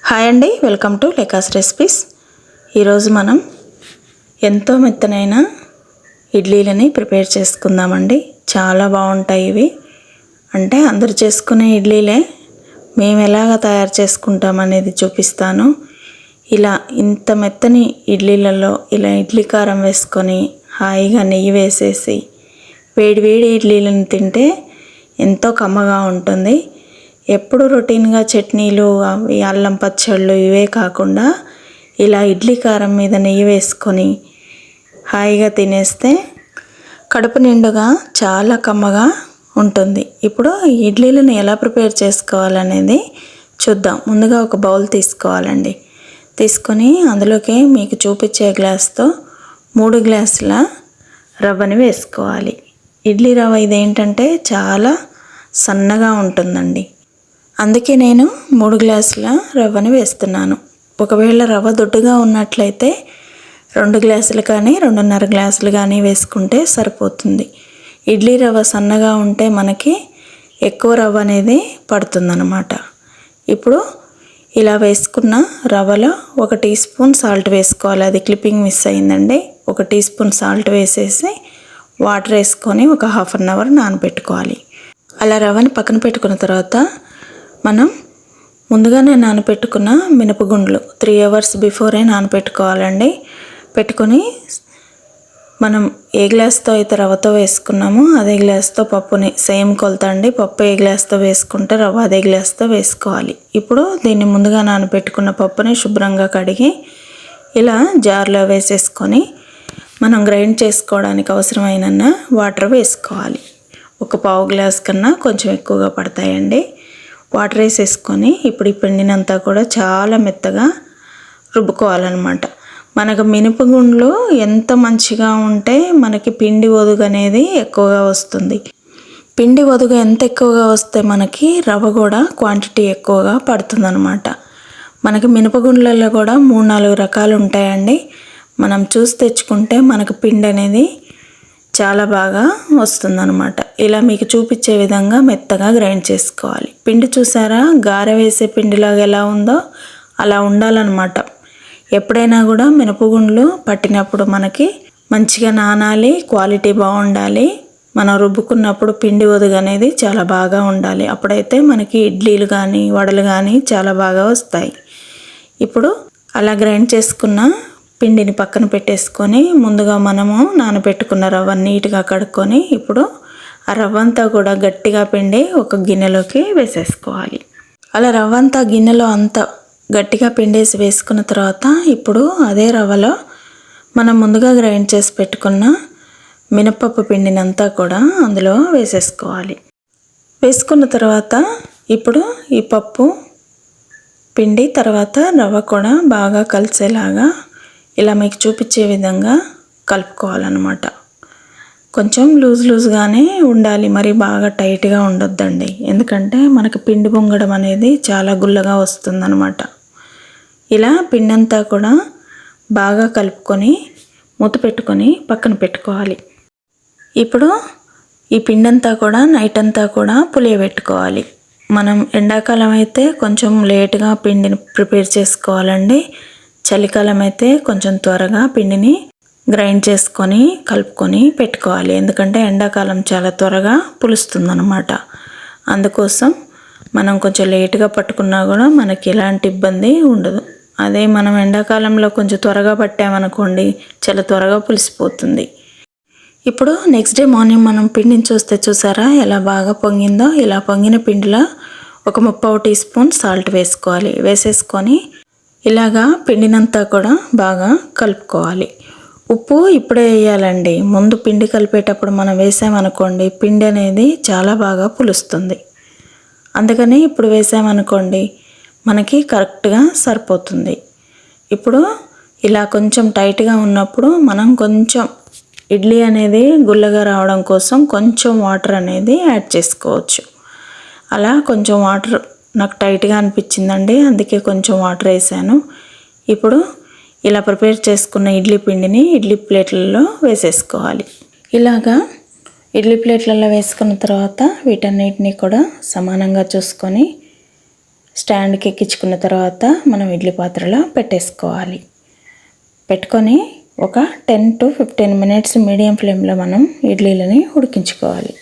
Hi అండి welcome to లేకాస్ recipes. ఈరోజు మనం ఎంతో మెత్తనైన ఇడ్లీలని ప్రిపేర్ చేసుకుందామండి. చాలా బాగుంటాయి ఇవి. అంటే అందరు చేసుకునే ఇడ్లీలే. మేము ఎలాగ తయారు చేసుకుంటాం అనేది చూపిస్తాను. ఇలా ఇంత మెత్తని ఇడ్లీలలో ఇలా ఇడ్లీ కారం వేసుకొని హాయిగా నెయ్యి వేసేసి వేడి వేడి ఇడ్లీలను తింటే ఎంతో కమ్మగా ఉంటుంది. ఎప్పుడు రొటీన్గా చట్నీలు అవి అల్లం పచ్చళ్ళు ఇవే కాకుండా ఇలా ఇడ్లీ కారం మీద నెయ్యి వేసుకొని హాయిగా తినేస్తే కడుపు నిండుగా చాలా కమ్మగా ఉంటుంది. ఇప్పుడు ఇడ్లీలను ఎలా ప్రిపేర్ చేసుకోవాలనేది చూద్దాం. ముందుగా ఒక బౌల్ తీసుకోవాలండి. తీసుకొని అందులోకి మీకు చూపించే గ్లాస్తో మూడు గ్లాసుల రవ్వని వేసుకోవాలి. ఇడ్లీ రవ్వ ఇదేంటంటే చాలా సన్నగా ఉంటుందండి. అందుకే నేను మూడు గ్లాసుల రవ్వని వేస్తున్నాను. ఒకవేళ రవ్వ దొడ్డుగా ఉన్నట్లయితే రెండు గ్లాసులు కానీ రెండున్నర గ్లాసులు కానీ వేసుకుంటే సరిపోతుంది. ఇడ్లీ రవ్వ సన్నగా ఉంటే మనకి ఎక్కువ రవ్వ అనేది పడుతుందన్నమాట. ఇప్పుడు ఇలా వేసుకున్న రవ్వలో ఒక టీ స్పూన్ సాల్ట్ వేసుకోవాలి. అది క్లిప్పింగ్ మిస్ అయిందండి. ఒక టీ స్పూన్ సాల్ట్ వేసేసి వాటర్ వేసుకొని ఒక హాఫ్ అన్ అవర్ నానబెట్టుకోవాలి. అలా రవ్వని పక్కన పెట్టుకున్న తర్వాత మనం ముందుగానే నానబెట్టుకున్న మినపగుండ్లు త్రీ అవర్స్ బిఫోరే నానబెట్టుకోవాలండి పెట్టుకొని మనం ఏ గ్లాస్తో అయితే రవ్వతో వేసుకున్నామో అదే గ్లాస్తో పప్పుని సేమ్ కొలత అండి పప్పు ఏ గ్లాస్తో వేసుకుంటే రవ్వ అదే గ్లాస్తో వేసుకోవాలి. ఇప్పుడు దీన్ని ముందుగా నానబెట్టుకున్న పప్పుని శుభ్రంగా కడిగి ఇలా జార్లో వేసేసుకొని మనం గ్రైండ్ చేసుకోవడానికి అవసరమైన వాటర్ వేసుకోవాలి. ఒక పావు గ్లాస్ కన్నా కొంచెం ఎక్కువగా పడతాయండి. వాటర్ వేసేసుకొని ఇప్పుడు ఈ పిండినంతా కూడా చాలా మెత్తగా రుబ్బుకోవాలన్నమాట. మనకు మినపగుండ్లు ఎంత మంచిగా ఉంటే మనకి పిండి ఒదుగు అనేది ఎక్కువగా వస్తుంది. పిండి ఒదుగు ఎంత ఎక్కువగా వస్తే మనకి రవ్వ కూడా క్వాంటిటీ ఎక్కువగా పడుతుందన్నమాట. మనకి మినపగుండ్లలో కూడా మూడు నాలుగు రకాలు ఉంటాయండి. మనం చూసి తెచ్చుకుంటే మనకు పిండి అనేది చాలా బాగా వస్తుందన్నమాట. ఇలా మీకు చూపించే విధంగా మెత్తగా గ్రైండ్ చేసుకోవాలి. పిండి చూసారా? గార వేసే పిండిలాగా ఎలా ఉందో అలా ఉండాలన్నమాట. ఎప్పుడైనా కూడా మినపగుండ్లు పట్టినప్పుడు మనకి మంచిగా నానాలి క్వాలిటీ బాగుండాలి. మనం రుబ్బుకున్నప్పుడు పిండి ఒదుగు అనేది చాలా బాగా ఉండాలి. అప్పుడైతే మనకి ఇడ్లీలు కానీ వడలు కానీ చాలా బాగా వస్తాయి. ఇప్పుడు అలా గ్రైండ్ చేసుకున్న పిండిని పక్కన పెట్టేసుకొని ముందుగా మనము నానబెట్టుకున్న రవ్వ నీట్గా కడుక్కొని ఇప్పుడు ఆ రవ్వంతా కూడా గట్టిగా పిండి ఒక గిన్నెలోకి వేసేసుకోవాలి. అలా రవ్వ అంతా గిన్నెలో అంతా గట్టిగా పిండేసి వేసుకున్న తర్వాత ఇప్పుడు అదే రవ్వలో మనం ముందుగా గ్రైండ్ చేసి పెట్టుకున్న మినపప్పు పిండినంతా కూడా అందులో వేసేసుకోవాలి. వేసుకున్న తర్వాత ఇప్పుడు ఈ పప్పు పిండి తర్వాత రవ్వ కూడా బాగా కలిసేలాగా ఇలా మీకు చూపించే విధంగా కలుపుకోవాలన్నమాట. కొంచెం లూజ్ లూజ్గానే ఉండాలి. మరి బాగా టైట్గా ఉండొద్దండి. ఎందుకంటే మనకి పిండి పొంగడం అనేది చాలా గుల్లగా వస్తుందన్నమాట. ఇలా పిండి అంతా కూడా బాగా కలుపుకొని మూత పెట్టుకొని పక్కన పెట్టుకోవాలి. ఇప్పుడు ఈ పిండంతా కూడా నైట్ అంతా కూడా పులియబెట్టుకోవాలి మనం ఎండాకాలం అయితే కొంచెం లేట్గా పిండిని ప్రిపేర్ చేసుకోవాలండి. చలికాలం అయితే కొంచెం త్వరగా పిండిని గ్రైండ్ చేసుకొని కలుపుకొని పెట్టుకోవాలి. ఎందుకంటే ఎండాకాలం చాలా త్వరగా పులుస్తుందన్నమాట. అందుకోసం మనం కొంచెం లేటుగా పట్టుకున్నా కూడా మనకి ఎలాంటి ఇబ్బంది ఉండదు. అదే మనం ఎండాకాలంలో కొంచెం త్వరగా పట్టామనుకోండి చాలా త్వరగా పులిసిపోతుంది. ఇప్పుడు నెక్స్ట్ డే మార్నింగ్ మనం పిండిని చూస్తే చూసారా ఎలా బాగా పొంగిందో. ఇలా పొంగిన పిండిలో ఒక ముప్పావు టీ స్పూన్ సాల్ట్ వేసుకోవాలి. వేసేసుకొని ఇలాగా పిండినంతా కూడా బాగా కలుపుకోవాలి. ఉప్పు ఇప్పుడే వేయాలండి. ముందు పిండి కలిపేటప్పుడు మనం వేసామనుకోండి పిండి అనేది చాలా బాగా పులుస్తుంది. అందుకని ఇప్పుడు వేసామనుకోండి మనకి కరెక్ట్గా సరిపోతుంది. ఇప్పుడు ఇలా కొంచెం టైట్గా ఉన్నప్పుడు మనం కొంచెం ఇడ్లీ అనేది గుల్లగా రావడం కోసం కొంచెం వాటర్ అనేది యాడ్ చేసుకోవచ్చు. అలా కొంచెం వాటర్ నాకు టైట్గా అనిపించిందండి అందుకే కొంచెం వాటర్ వేసాను. ఇప్పుడు ఇలా ప్రిపేర్ చేసుకున్న ఇడ్లీ పిండిని ఇడ్లీ ప్లేట్లలో వేసేసుకోవాలి. ఇలాగా ఇడ్లీ ప్లేట్లలో వేసుకున్న తర్వాత వీటన్నిటిని కూడా సమానంగా చూసుకొని స్టాండ్కి ఎక్కించుకున్న తర్వాత మనం ఇడ్లీ పాత్రలో పెట్టేసుకోవాలి. పెట్టుకొని ఒక ten to fifteen minutes medium ఫ్లేమ్లో మనం ఇడ్లీలని ఉడికించుకోవాలి.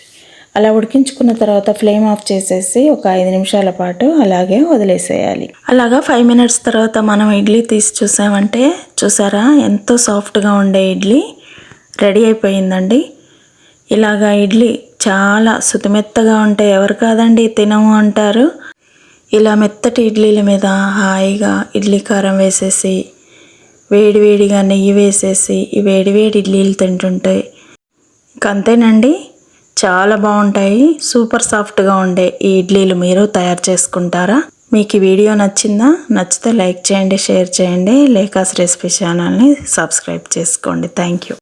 అలా ఉడికించుకున్న తర్వాత ఫ్లేమ్ ఆఫ్ చేసేసి ఒక ఐదు నిమిషాల పాటు అలాగే వదిలేసేయాలి. అలాగా ఫైవ్ మినిట్స్ తర్వాత మనం ఇడ్లీ తీసి చూసామంటే చూసారా? ఎంతో సాఫ్ట్గా ఉండే ఇడ్లీ రెడీ అయిపోయిందండి. ఇలాగా ఇడ్లీ చాలా సుతిమెత్తగా ఉంటే ఎవరు కాదండి తినము అంటారు. ఇలా మెత్తటి ఇడ్లీల మీద హాయిగా ఇడ్లీ కారం వేసేసి వేడివేడిగా నెయ్యి వేసేసి ఈ వేడివేడి ఇడ్లీలు తింటుంటే ఇంకంతేనండి? చాలా బాగుంటాయి. సూపర్ సాఫ్ట్గా ఉండే ఈ ఇడ్లీలు మీరు తయారు చేసుకుంటారా? మీకు ఈ వీడియో నచ్చిందా? నచ్చితే లైక్ చేయండి షేర్ చేయండి. లేకాస్ రెసిపీ ఛానల్ని సబ్స్క్రైబ్ చేసుకోండి. Thank you